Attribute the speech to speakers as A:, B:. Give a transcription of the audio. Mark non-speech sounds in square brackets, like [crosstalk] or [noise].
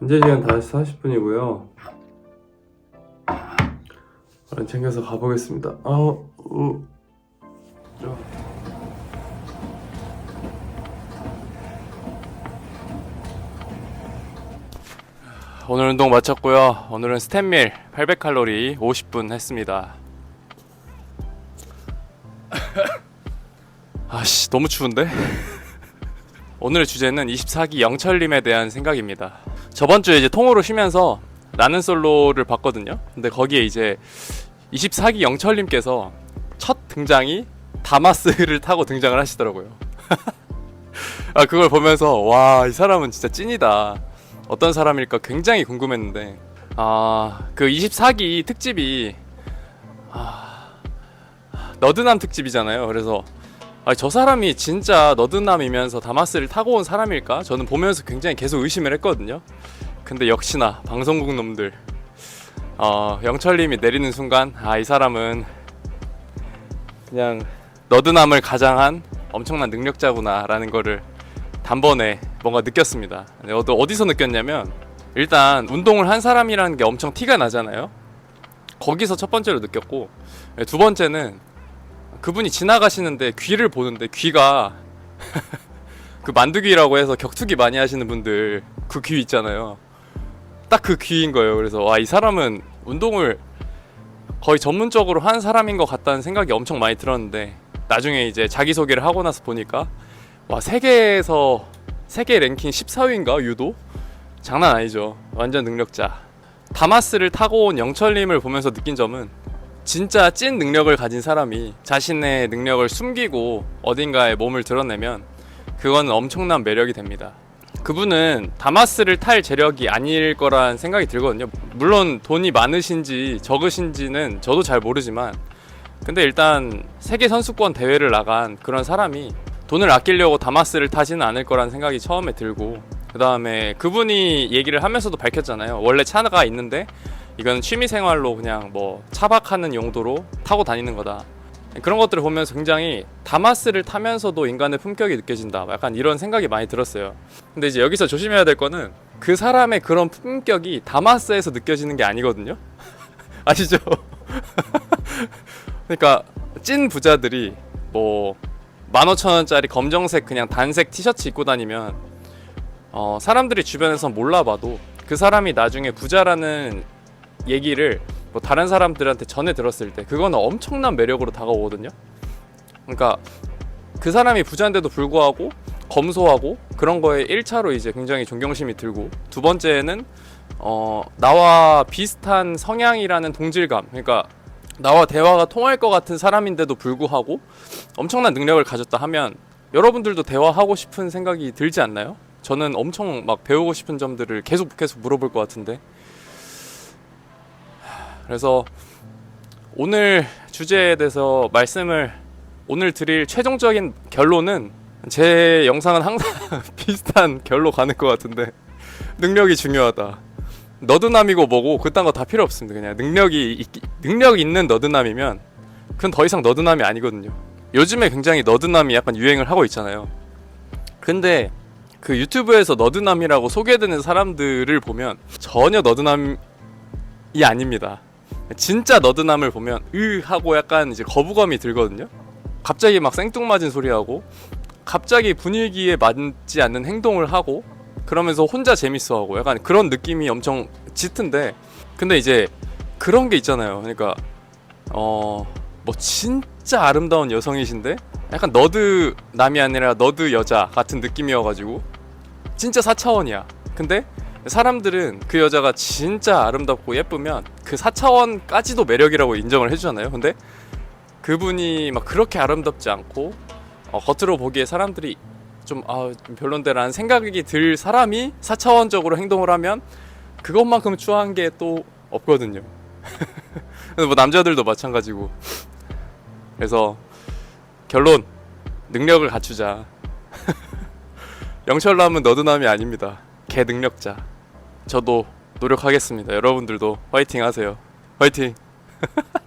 A: 현재 시간 5시 40분이고요. 얼른 챙겨서 가보겠습니다. 아우, 우. 저. 오늘 운동 마쳤고요. 오늘은 스탠밀 800칼로리 50분 했습니다. [laughs] 아씨 너무 추운데? [laughs] 오늘의 주제는 24기 영철님에 대한 생각입니다. 저번 주에 이제 통으로 쉬면서 나는 솔로를 봤거든요. 근데 거기에 이제 24기 영철님께서 첫 등장이 다마스를 타고 등장을 하시더라고요. [laughs] 아 그걸 보면서 와 이 사람은 진짜 찐이다. 어떤 사람일까 굉장히 궁금했는데 아그 24기 특집이 아, 너드남 특집이잖아요. 그래서 아, 저 사람이 진짜 너드남이면서 다마스를 타고 온 사람일까? 저는 보면서 굉장히 계속 의심을 했거든요. 근데 역시나 방송국 놈들 어, 영철님이 내리는 순간 아 이 사람은 그냥 너드남을 가장한 엄청난 능력자구나라는 거를 단번에 뭔가 느꼈습니다. 네, 어- 어디서 느꼈냐면 일단 운동을 한 사람이라는 게 엄청 티가 나잖아요. 거기서 첫 번째로 느꼈고 네, 두 번째는 그분이 지나가시는데 귀를 보는데 귀가 [laughs] 그 만두귀라고 해서 격투기 많이 하시는 분들 그 귀 있잖아요. 딱 그 귀인 거예요. 그래서 와 이 사람은 운동을 거의 전문적으로 한 사람인 것 같다는 생각이 엄청 많이 들었는데 나중에 이제 자기 소개를 하고 나서 보니까 와 세계에서 세계 랭킹 14위인가 유도 장난 아니죠. 완전 능력자. 다마스를 타고 온 영철님을 보면서 느낀 점은 진짜 찐 능력을 가진 사람이 자신의 능력을 숨기고 어딘가에 몸을 드러내면 그건 엄청난 매력이 됩니다. 그분은 다마스를 탈 재력이 아닐 거란 생각이 들거든요. 물론 돈이 많으신지 적으신지는 저도 잘 모르지만 근데 일단 세계 선수권 대회를 나간 그런 사람이 돈을 아끼려고 다마스를 타지는 않을 거란 생각이 처음에 들고 그 다음에 그분이 얘기를 하면서도 밝혔잖아요. 원래 차가 있는데 이건 취미 생활로 그냥 뭐 차박하는 용도로 타고 다니는 거다. 그런 것들을 보면서 굉장히 다마스를 타면서도 인간의 품격이 느껴진다. 약간 이런 생각이 많이 들었어요. 근데 이제 여기서 조심해야 될 거는 그 사람의 그런 품격이 다마스에서 느껴지는 게 아니거든요. [laughs] 아시죠? [laughs] 그러니까 찐 부자들이 뭐 15,000원짜리 검정색 그냥 단색 티셔츠 입고 다니면 어, 사람들이 주변에서 몰라봐도 그 사람이 나중에 부자라는 얘기를 뭐 다른 사람들한테 전해 들었을 때 그거는 엄청난 매력으로 다가오거든요. 그러니까 그 사람이 부자인데도 불구하고 검소하고 그런 거에 1차로 이제 굉장히 존경심이 들고 두 번째는 어 나와 비슷한 성향이라는 동질감. 그러니까 나와 대화가 통할 것 같은 사람인데도 불구하고 엄청난 능력을 가졌다 하면 여러분들도 대화하고 싶은 생각이 들지 않나요? 저는 엄청 막 배우고 싶은 점들을 계속 계속 물어볼 것 같은데 그래서 오늘 주제에 대해서 말씀을 오늘 드릴 최종적인 결론은 제 영상은 항상 [laughs] 비슷한 결로 가는 것 같은데 능력이 중요하다. 너드남이고 뭐고 그딴 거 다 필요 없습니다. 그냥 능력이 있- 능력 있는 너드남이면 그건 더 이상 너드남이 아니거든요. 요즘에 굉장히 너드남이 약간 유행을 하고 있잖아요. 근데 그 유튜브에서 너드남이라고 소개되는 사람들을 보면 전혀 너드남이 아닙니다. 진짜 너드남을 보면 으 하고 약간 이제 거부감이 들거든요. 갑자기 막 생뚱맞은 소리하고 갑자기 분위기에 맞지 않는 행동을 하고 그러면서 혼자 재밌어하고 약간 그런 느낌이 엄청 짙은데 근데 이제 그런 게 있잖아요. 그러니까 어 뭐 진짜 아름다운 여성이신데 약간 너드 남이 아니라 너드 여자 같은 느낌이어가지고 진짜 4차원이야. 근데 사람들은 그 여자가 진짜 아름답고 예쁘면 그 4차원까지도 매력이라고 인정을 해주잖아요. 근데 그분이 막 그렇게 아름답지 않고 어, 겉으로 보기에 사람들이 좀, 아, 좀 별론데라는 생각이 들 사람이 4차원적으로 행동을 하면 그것만큼 추한 게 또 없거든요. [laughs] 그래서 뭐 남자들도 마찬가지고. 그래서 결론 능력을 갖추자. [laughs] 영철남은 너드남이 아닙니다. 개 능력자. 저도 노력하겠습니다. 여러분들도 화이팅 하세요. 화이팅. [laughs]